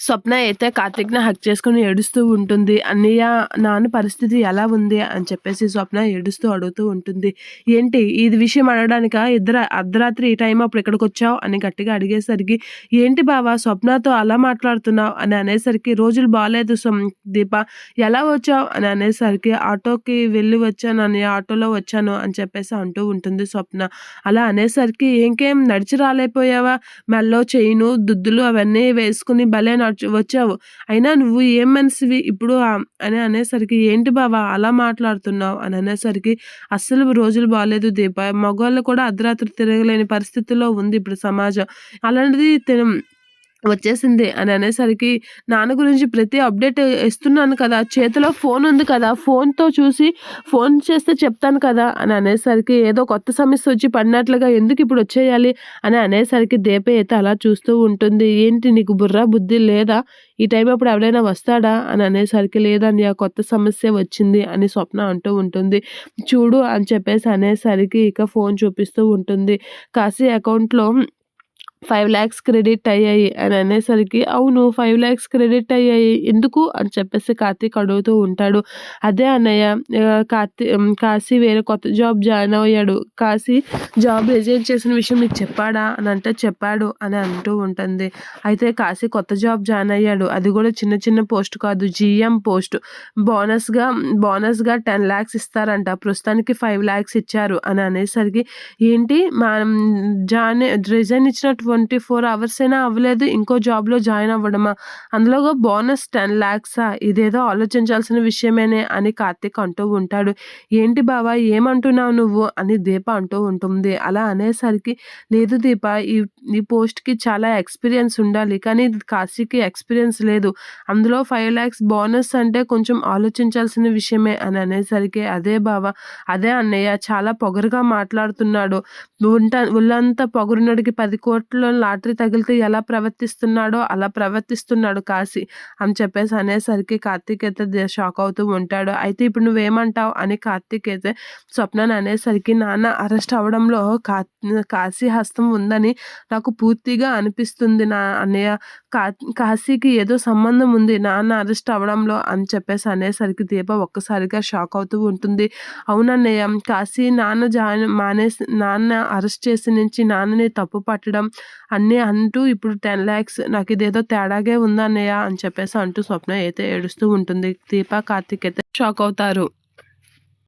స్వప్న అయితే కార్తిక్ని హక్ చేసుకొని ఏడుస్తూ ఉంటుంది. "అన్నయ్య నాన్న పరిస్థితి ఎలా ఉంది?" అని చెప్పేసి స్వప్న ఏడుస్తూ అడుగుతూ ఉంటుంది. "ఏంటి ఇది విషయం అడగడానిక ఇద్దరు అర్ధరాత్రి ఈ టైం అప్పుడు ఇక్కడికి వచ్చావు అని గట్టిగా అడిగేసరికి, "ఏంటి బావ స్వప్నతో అలా మాట్లాడుతున్నావు?" అని అనేసరికి, "రోజులు బాగాలేదు దీప ఎలా వచ్చావు?" అని అనేసరికి, "ఆటోకి వెళ్ళి వచ్చాను అని ఆటోలో వచ్చాను" అని చెప్పేసి అంటూ ఉంటుంది స్వప్న. అలా అనేసరికి, "ఇంకేం నడిచి రాలేకపోయావా? మెల్లో చేయిను దుద్దులు అవన్నీ వేసుకుని బలి భలే నడుచు వచ్చావు. అయినా నువ్వు ఏం మనిషివి ఇప్పుడు" అని అనేసరికి, "ఏంటి బావ అలా మాట్లాడుతున్నావు?" అని అనేసరికి, "అస్సలు రోజులు బాగాలేదు దీప. మగవాళ్ళు కూడా అర్ధరాత్రి తిరగలేని పరిస్థితిలో ఉంది ఇప్పుడు సమాజం. అలాంటిది వచ్చేసింది" అని అనేసరికి, "నాన్న గురించి ప్రతి అప్డేట్ ఇస్తున్నాను కదా! చేతిలో ఫోన్ ఉంది కదా! ఫోన్‌తో చూసి ఫోన్ చేస్తే చెప్తాను కదా!" అని అనేసరికి, ఏదో కొత్త సమస్య వచ్చి పడినట్లుగా ఎందుకు ఇప్పుడు వచ్చేయాలి? అని అనేసరికి దేపే అయితే అలా చూస్తూ ఉంటుంది. "ఏంటి నీకు బుర్ర, బుద్ధి లేదా? ఈ టైం అప్పుడు ఎవరైనా వస్తాడా?" అని అనేసరికి, "లేదన్నయ్య కొత్త సమస్య వచ్చింది" అని స్వప్న అంటూ ఉంటుంది. "చూడు" అని చెప్పేసి అనేసరికి ఇక ఫోన్ చూపిస్తూ ఉంటుంది. కాశీ అకౌంట్‌లో 5,00,000 క్రెడిట్ అయ్యాయి అని అనేసరికి, "అవును 5,00,000 క్రెడిట్ అయ్యాయి. ఎందుకు?" అని చెప్పేసి కార్తీక్ అడుగుతూ ఉంటాడు. "అదే అన్నయ్య కార్తీ కాశీ వేరే కొత్త జాబ్ జాయిన్ అయ్యాడు. కాశీ జాబ్ రిజైన్ చేసిన విషయం నీకు చెప్పాడా?" అని అంటే, "చెప్పాడు" అని అంటూ ఉంటుంది. అయితే కాశీ కొత్త జాబ్ జాయిన్ అయ్యాడు. అది కూడా చిన్న చిన్న పోస్ట్ కాదు జీఎం పోస్ట్. బోనస్‌గా బోనస్‌గా టెన్ ల్యాక్స్ ఇస్తారంట. ప్రస్తుతానికి 5,00,000 ఇచ్చారు అని అనేసరికి, "ఏంటి మనం join resign twenty four hours అయినా అవ్వలేదు. ఇంకో జాబ్‌లో జాయిన్ అవ్వడమా? అందులోగా బోనస్ టెన్ ల్యాక్సా ఇదేదో ఆలోచించాల్సిన విషయమేనే" అని కార్తీక్ అంటూ ఉంటాడు. "ఏంటి బావ ఏమంటున్నావు నువ్వు?" అని దీప అంటూ ఉంటుంది. అలా అనేసరికి, "లేదు దీప ఈ ఈ పోస్ట్‌కి చాలా ఎక్స్‌పీరియన్స్ ఉండాలి. కానీ కాశీకి ఎక్స్‌పీరియన్స్ లేదు. అందులో 5,00,000 బోనస్ అంటే కొంచెం ఆలోచించాల్సిన విషయమే" అని అనేసరికి, "అదే బావా అదే అన్నయ్య చాలా పొగరుగా మాట్లాడుతున్నాడు. ఉంట ఒళ్ళంతా కోట్లు కోర్టులో లాటరీ తగిలితే ఎలా ప్రవర్తిస్తున్నాడో అలా ప్రవర్తిస్తున్నాడు కాశీ" అని చెప్పేసి అనేసరికి కార్తీక్ అయితే షాక్ అవుతూ ఉంటాడు. "అయితే ఇప్పుడు నువ్వేమంటావు?" అని కార్తీక్ అయితే స్వప్నని అనేసరికి, "నాన్న అరెస్ట్ అవడంలో కా కాశీ హస్తం ఉందని నాకు పూర్తిగా అనిపిస్తుంది నా అన్నయ్య. కా కాశీకి ఏదో సంబంధం ఉంది నాన్న అరెస్ట్ అవ్వడంలో" అని చెప్పేసి అనేసరికి దీప ఒక్కసారిగా షాక్ అవుతూ ఉంటుంది. "అవునన్నయ్య కాశీ నాన్న జాయిన్ మానేసి నాన్న అరెస్ట్ చేసి నుంచి నాన్నని తప్పు పట్టడం అన్నీ అంటూ ఇప్పుడు టెన్ లాక్స్ నాకు ఇదేదో తేడాగే ఉందన్నయ్య" అని చెప్పేసి అంటూ స్వప్న అయితే ఏడుస్తూ ఉంటుంది. దీప, కార్తీక్ అయితే షాక్ అవుతారు.